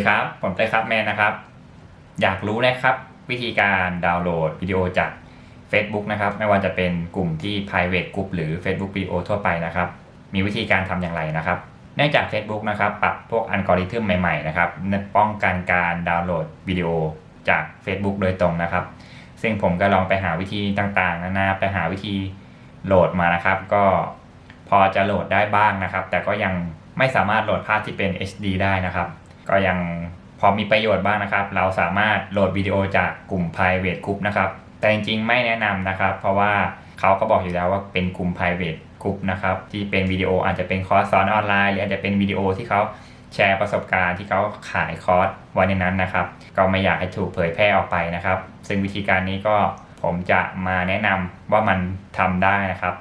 ดีครับ ผมเต้ครับแมนนะครับ อยากรู้นะครับ วิธีการดาวน์โหลดวิดีโอจาก Facebook นะครับ ไม่ว่าจะเป็นกลุ่มที่ private group หรือ Facebook วิดีโอทั่วไปนะครับ มีวิธีการทำอย่างไรนะครับ เนื่องจาก Facebook นะครับปรับพวกอัลกอริทึมใหม่ๆนะครับป้องกันการดาวน์โหลดวิดีโอจาก Facebook โดยตรงนะครับ ซึ่งผมก็ลองไปหาวิธีต่างๆนานาไปหาวิธีโหลดมานะครับ ก็พอจะโหลดได้บ้างนะครับ แต่ก็ยังไม่สามารถโหลดภาพที่เป็น HD ได้นะครับ ก็ยังพอมีประโยชน์บ้างนะครับ เราสามารถโหลดวิดีโอจากกลุ่ม private group นะครับ แต่จริงๆ ไม่แนะนำนะครับ เพราะว่าเขาก็บอกอยู่แล้วว่าเป็นกลุ่ม private group นะครับ ที่เป็นวิดีโออาจจะเป็นคอร์สสอนออนไลน์หรืออาจจะเป็นวิดีโอที่เขาแชร์ประสบการณ์ที่เขาขายคอร์สไว้ในนั้นนะครับ ก็ไม่อยากให้ถูกเผยแพร่ออกไปนะครับ ซึ่งวิธีการนี้ก็ผมจะมาแนะนำว่ามันทำได้นะครับ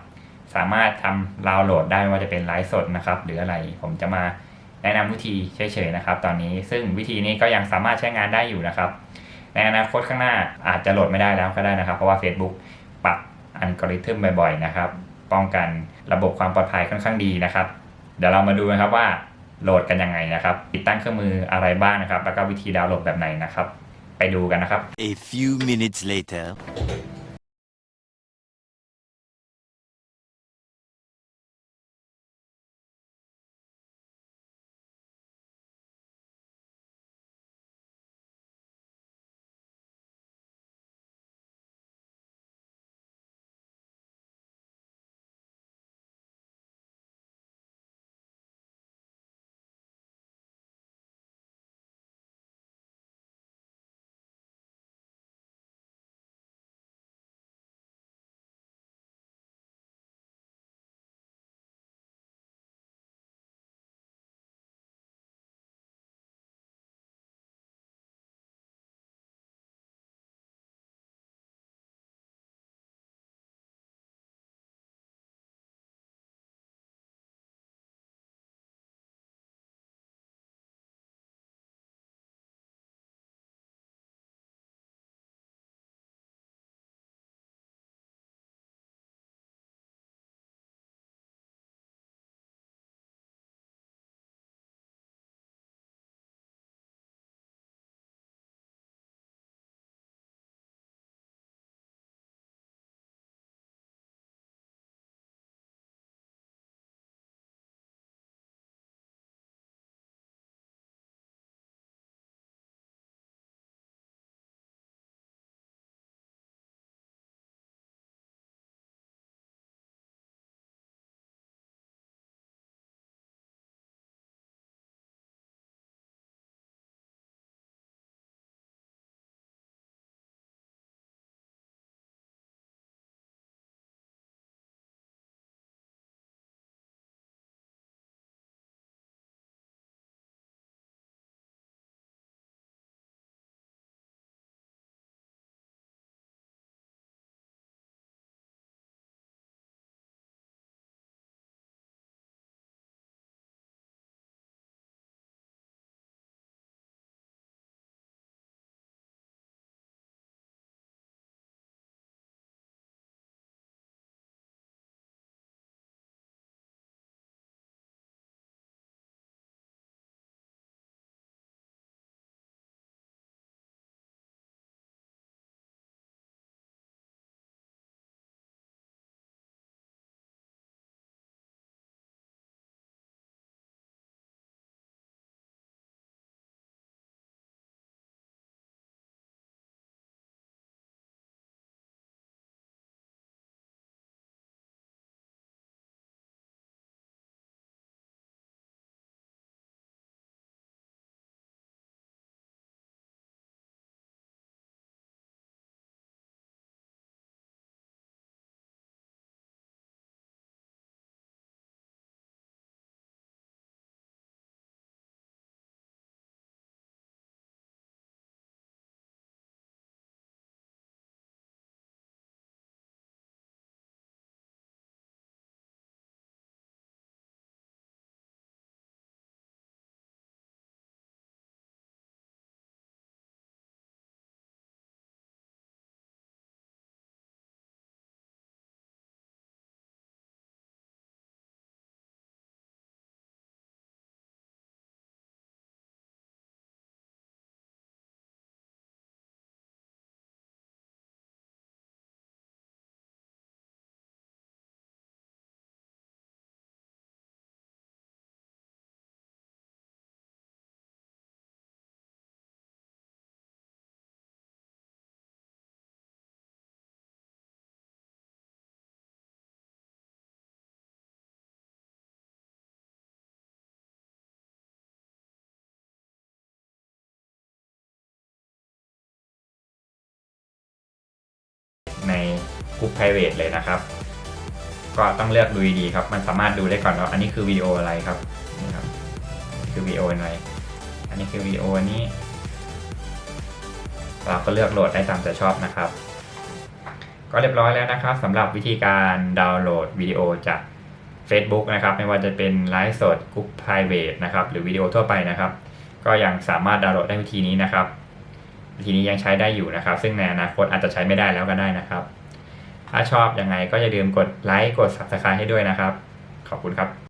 สามารถทำดาวน์โหลดได้ไม่ว่าจะเป็นไลฟ์สดนะครับ หรืออะไรผมจะมา แนะนำวิธีเฉยๆนะครับ ตอนนี้ซึ่งวิธีนี้ก็ยังสามารถใช้งานได้อยู่นะครับ ในอนาคตข้างหน้าอาจจะโหลดไม่ได้แล้วก็ได้นะครับ เพราะว่า Facebook ปรับอัลกอริทึมบ่อยๆนะครับ ป้องกันระบบความปลอดภัยค่อนข้างดีนะครับ เดี๋ยวเรามาดูนะครับว่าโหลดกันยังไงนะครับ ติดตั้งเครื่องมืออะไรบ้างนะครับ แล้วก็วิธีดาวน์โหลดแบบไหนนะครับ ไปดูกันนะครับ A few minutes later. ในกลุ่ม private เลยนะครับ ก็ต้องเลือกดูดีครับ มันสามารถดูได้ก่อนว่าอันนี้คือวิดีโออะไรครับนี่ครับคือวิดีโออะไรอันนี้คือวิดีโออันนี้ เราก็เลือกโหลดได้ตามใจชอบนะครับ ก็เรียบร้อยแล้วนะครับสำหรับวิธีการดาวน์โหลดวิดีโอจาก Facebook นะครับ ไม่ว่าจะเป็นไลฟ์สดกลุ่ม private นะครับ หรือวิดีโอทั่วไปนะครับ ก็ยังสามารถดาวน์โหลดได้วิธีนี้นะครับ วิธีนี้ยังใช้ได้อยู่นะครับ ซึ่งในอนาคตอาจจะใช้ไม่ได้แล้วก็ได้นะครับ ถ้าชอบยังไงก็อย่าลืมกดไลค์กด subscribe ให้ด้วยนะครับ ขอบคุณครับ